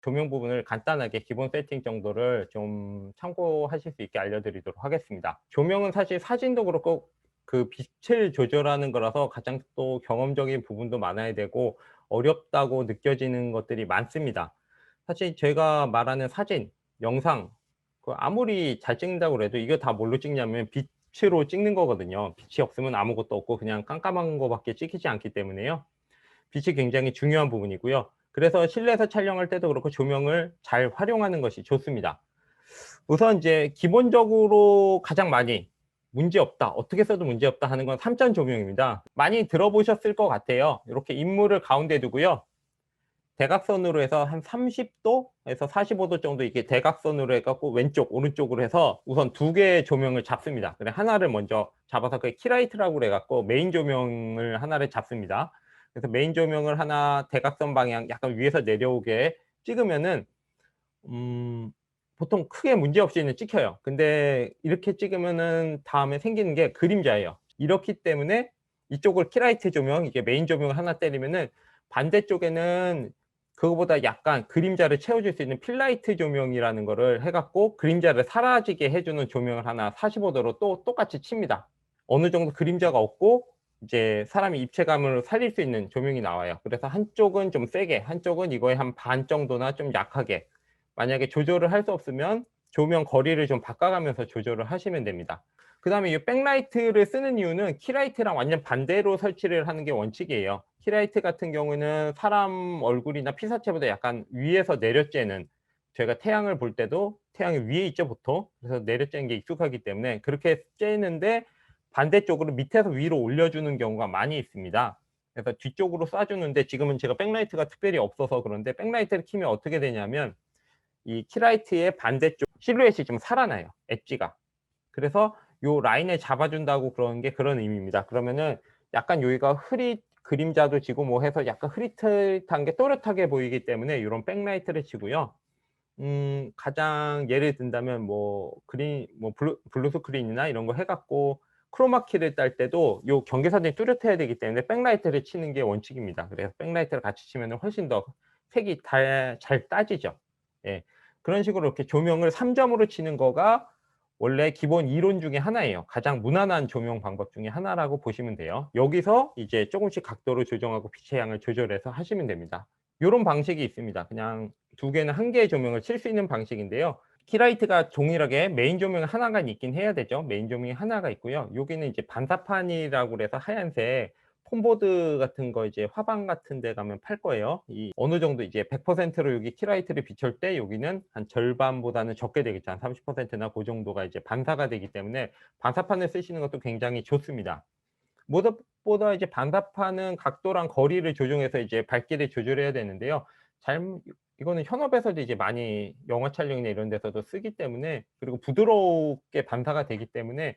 조명 부분을 간단하게 기본 세팅 정도를 좀 참고하실 수 있게 알려드리도록 하겠습니다. 조명은 사실 사진도 그렇고 그 빛을 조절하는 거라서 가장 또 경험적인 부분도 많아야 되고 어렵다고 느껴지는 것들이 많습니다. 사실 제가 말하는 사진, 영상 그 아무리 잘 찍는다고 해도 이거 다 뭘로 찍냐면 빛으로 찍는 거거든요. 빛이 없으면 아무것도 없고 그냥 깜깜한 거밖에 찍히지 않기 때문에요. 빛이 굉장히 중요한 부분이고요. 그래서 실내에서 촬영할 때도 그렇고 조명을 잘 활용하는 것이 좋습니다. 우선 이제 기본적으로 가장 많이 문제 없다, 어떻게 써도 문제 없다 하는 건 삼천 조명입니다. 많이 들어보셨을 것 같아요. 이렇게 인물을 가운데 두고요. 대각선으로 해서 한 30도에서 45도 정도 이렇게 대각선으로 해갖고 왼쪽, 오른쪽으로 해서 우선 두 개의 조명을 잡습니다. 그래 하나를 먼저 잡아서 그 키라이트라고 해갖고 메인 조명을 하나를 잡습니다. 그래서 메인 조명을 하나 대각선 방향 약간 위에서 내려오게 찍으면은 음, 보통 크게 문제 없이는 찍혀요. 근데 이렇게 찍으면은 다음에 생기는 게 그림자예요. 이렇기 때문에 이쪽을 키라이트 조명, 이게 메인 조명을 하나 때리면은 반대쪽에는 그거보다 약간 그림자를 채워줄 수 있는 필라이트 조명이라는 거를 해갖고 그림자를 사라지게 해주는 조명을 하나 45도로 또 똑같이 칩니다. 어느 정도 그림자가 없고 이제 사람이 입체감을 살릴 수 있는 조명이 나와요. 그래서 한쪽은 좀 세게, 한쪽은 이거의 한 반 정도나 좀 약하게. 만약에 조절을 할 수 없으면 조명 거리를 좀 바꿔가면서 조절을 하시면 됩니다. 그 다음에 이 백라이트를 쓰는 이유는 키라이트랑 완전 반대로 설치를 하는 게 원칙이에요. 키라이트 같은 경우는 사람 얼굴이나 피사체보다 약간 위에서 내려쬐는 저희가 태양을 볼 때도 태양이 위에 있죠 보통 그래서 내려쬐는 게 익숙하기 때문에 그렇게 쬐는데 반대쪽으로 밑에서 위로 올려주는 경우가 많이 있습니다. 그래서 뒤쪽으로 쏴주는데 지금은 제가 백라이트가 특별히 없어서 그런데 백라이트를 키면 어떻게 되냐면 이 키라이트의 반대쪽 실루엣이 좀 살아나요. 엣지가. 그래서 요 라인을 잡아준다고 그런 게 그런 의미입니다. 그러면은 약간 여기가 흐릿 그림자도 지고 뭐 해서 약간 흐릿한 게 또렷하게 보이기 때문에 이런 백라이트를 치고요. 음, 가장 예를 든다면 뭐 그린 뭐 블루, 블루 스크린이나 이런 거 해갖고 크로마키를 딸 때도 요 경계선이 뚜렷해야 되기 때문에 백라이트를 치는 게 원칙입니다. 그래서 백라이트를 같이 치면 훨씬 더 색이 잘 따지죠. 예. 그런 식으로 이렇게 조명을 3점으로 치는 거가 원래 기본 이론 중에 하나예요. 가장 무난한 조명 방법 중에 하나라고 보시면 돼요. 여기서 이제 조금씩 각도를 조정하고 빛의 양을 조절해서 하시면 됩니다. 이런 방식이 있습니다. 그냥 두 개는 한 개의 조명을 칠 수 있는 방식인데요. 키라이트가 동일하게 메인 조명 하나가 있긴 해야 되죠. 메인 조명이 하나가 있고요. 여기는 이제 반사판이라고 그래서 하얀색 폼보드 같은 거 이제 화방 같은 데 가면 팔 거예요. 이 어느 정도 이제 100%로 여기 키라이트를 비출 때 여기는 한 절반보다는 적게 되겠죠. 한 30%나 그 정도가 이제 반사가 되기 때문에 반사판을 쓰시는 것도 굉장히 좋습니다. 무엇보다 이제 반사판은 각도랑 거리를 조정해서 이제 밝기를 조절해야 되는데요. 잘 이거는 현업에서도 이제 많이 영화 촬영이나 이런 데서도 쓰기 때문에 그리고 부드럽게 반사가 되기 때문에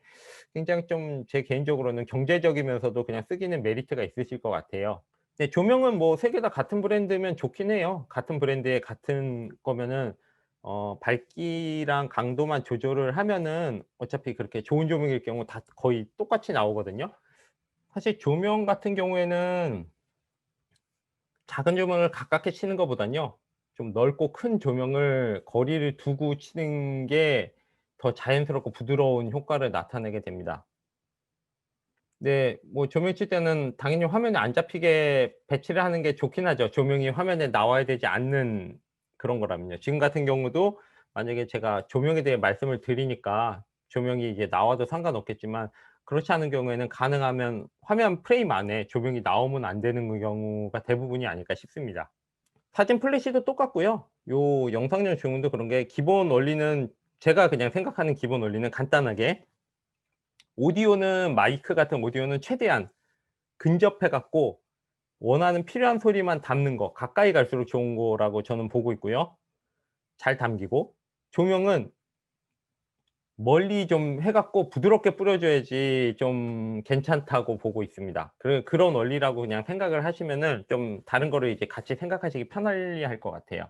굉장히 좀 제 개인적으로는 경제적이면서도 그냥 쓰기는 메리트가 있으실 것 같아요. 네, 조명은 뭐 세 개 다 같은 브랜드면 좋긴 해요. 같은 브랜드의 같은 거면은 어, 밝기랑 강도만 조절을 하면은 어차피 그렇게 좋은 조명일 경우 다 거의 똑같이 나오거든요. 사실 조명 같은 경우에는 작은 조명을 가깝게 치는 것보단요. 좀 넓고 큰 조명을 거리를 두고 치는 게 더 자연스럽고 부드러운 효과를 나타내게 됩니다. 네, 뭐 조명 칠 때는 당연히 화면에 안 잡히게 배치를 하는 게 좋긴 하죠. 조명이 화면에 나와야 되지 않는 그런 거라면요. 지금 같은 경우도 만약에 제가 조명에 대해 말씀을 드리니까 조명이 이제 나와도 상관없겠지만 그렇지 않은 경우에는 가능하면 화면 프레임 안에 조명이 나오면 안 되는 경우가 대부분이 아닐까 싶습니다. 사진 플래시도 똑같고요. 요 영상용 조명도 그런 게 기본 원리는 제가 그냥 생각하는 기본 원리는 간단하게 오디오는 마이크 같은 오디오는 최대한 근접해 갖고 원하는 필요한 소리만 담는 거 가까이 갈수록 좋은 거라고 저는 보고 있고요. 잘 담기고 조명은 멀리 좀 해갖고 부드럽게 뿌려줘야지 좀 괜찮다고 보고 있습니다. 그, 그런 원리라고 그냥 생각을 하시면은 좀 다른 거를 이제 같이 생각하시기 편할 것 같아요.